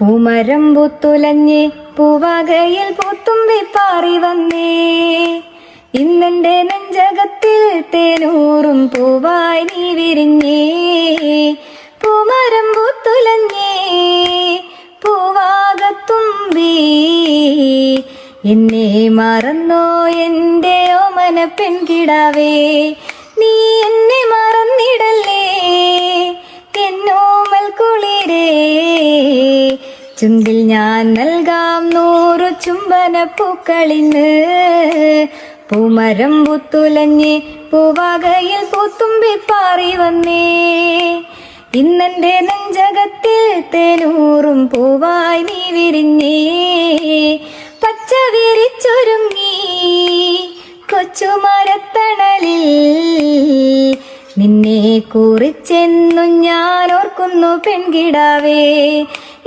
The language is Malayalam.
പൂമരം പൂത്തുലഞ്ഞ് പൂവാകയിൽ പൂത്തുമ്പി പാറി വന്നേ. ഇന്നെന്റെ നെഞ്ചകത്തിൽ തേനൂറും പൂവായി നീ വിരിഞ്ഞേ. പൂമരം പൂത്തുലഞ്ഞേ പൂവാകത്തുമ്പി എന്നെ മറന്നോ എന്റെ ഓമന പെൺകിടാവേ. നീ എന്നെ ചുണ്ടിൽ ഞാൻ നൽകാം നൂറു ചുംബന പൂക്കളിന്ന് പൂമരം പുത്തുലഞ്ഞ് പൂവാകയിൽ പൂത്തുമ്പി പാറി വന്നേ. ഇന്നെന്റെ നെഞ്ചകത്തിൽ തേനൂറും പൂവായി നീ വിരിഞ്ഞേ. പച്ച വിരിച്ചൊരുങ്ങി കൊച്ചുമരത്തണലിൽ നിന്നെ കുറിച്ചെന്നു ഞാൻ ഓർക്കുന്നു പെൺകിടാവേ.